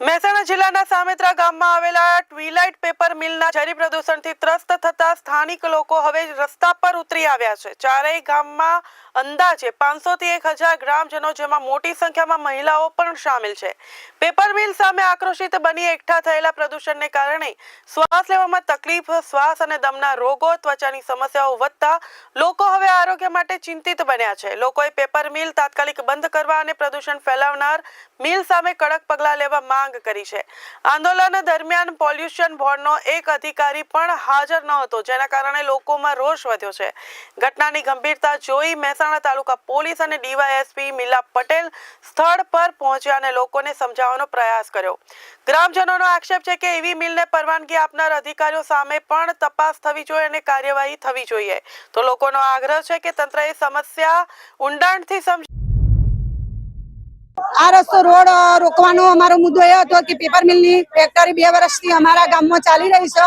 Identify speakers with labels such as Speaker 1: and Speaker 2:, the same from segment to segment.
Speaker 1: મહેસાણા જિલ્લાના સામેત્રા ગામમાં આવેલા ટ્વીલાઇટ પેપર મિલના ઝેરી પ્રદૂષણથી ત્રસ્ત થતા સ્થાનિક લોકો હવે રસ્તા પર ઉતરી આવ્યા છે. ચારેય ગામમાં અંદાજે પાંચસો થી એક હજાર ગ્રામજનો જેમાં મોટી સંખ્યામાં મહિલાઓ પણ સામેલ છે. પેપર મિલ સામે આક્રોશિત બની એકઠા થયેલા પ્રદૂષણને કારણે શ્વાસ લેવામાં તકલીફ, શ્વાસ અને દમના રોગો, ત્વચાની સમસ્યાઓ વધતા લોકો હવે આરોગ્ય માટે ચિંતિત બન્યા છે. લોકોએ પેપર મિલ તાત્કાલિક બંધ કરવા અને પ્રદૂષણ ફેલાવનાર મિલ સામે કડક પગલાં લેવા માંગ કરી છે. આંદોલન દરમિયાન પોલ્યુશન બોર્ડનો એક અધિકારી પણ હાજર ન હતો, જેના કારણે લોકોમાં રોષ વધ્યો છે. ઘટનાની ગંભીરતા જોઈ મહેસાણા તાલુકા પોલીસ અને ડીવાયએસપી મિલા પટેલ સ્થળ પર પહોંચ્યા અને લોકોને સમજાવવાનો પ્રયાસ કર્યો. ગ્રામજનોનો આક્ષેપ છે કે એવી મિલને પરવાનગી આપનાર અધિકારીઓ સામે પણ તપાસ થવી જોઈએ અને કાર્યવાહી થવી જોઈએ. તો લોકોનો આગ્રહ છે કે તંત્રએ સમસ્યા ઊંડાણથી સમજી
Speaker 2: આ રસ્તો રોડ રોકવાનો અમારો મુદ્દો એ હતો કે પેપર મિલની ફેક્ટરી બે વર્ષથી અમારા ગામમાં ચાલી રહી છે.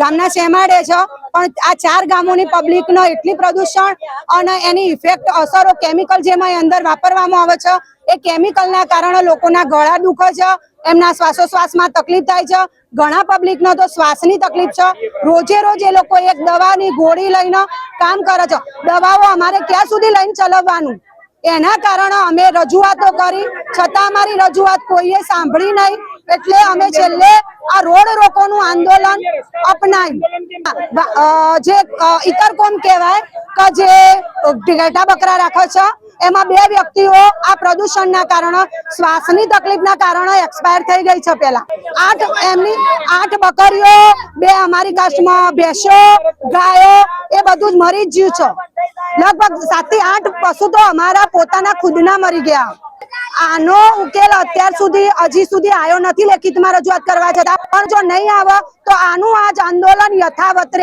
Speaker 2: ગામના શેમાડે છે. પણ આ ચાર ગામોની પબ્લિકનો એટલી પ્રદૂષણ અને એની ઇફેક્ટ અસરો કેમિકલ જેમાં અંદર વાપરવામાં આવે છે. એ કેમિકલના કારણે લોકોના ગળા દુખે છે. એમના શ્વાસોશ્વાસમાં તકલીફ થાય છે. ઘણા પબ્લિકનો તો શ્વાસની તકલીફ છે. રોજે રોજ એ લોકો એક દવાની ગોળી લઈને કામ કરે છે. દવાઓ અમારે ક્યાં સુધી લઈને ચલાવવાનું? એના કારણે અમે રજૂઆતો કરી, છતાં અમારી રજૂઆત કોઈએ સાંભળી નહીં, એટલે અમે છેલ્લે આ રોડ રોકોનું આંદોલન અપનાવ્યું. જે ઇતરકોમ કહેવાય કે જે ઘેટા બકરા રાખે છે, એમાં બે વ્યક્તિઓ આ પ્રદૂષણના કારણે, શ્વાસની તકલીફના કારણે એક્સપાયર થઈ ગઈ છે પેલા આઠ એમની, આઠ બકરીઓ, બે અમારી કાસ્ટમાં ભેંસો, ગાયો, એ બધું જ મરી જ ગયું છે. લગભગ સાતથી આઠ પશુ તો અમારા પોતાના ખુદના મરી ગયા. આનો ઉકેલ અત્યાર સુધી, હજી સુધી આવ્યો નથી લેખિતમાં રજૂઆત કરવા છતાં પણ જો નહીં આવે, તો આનું આજ આંદોલન યથાવત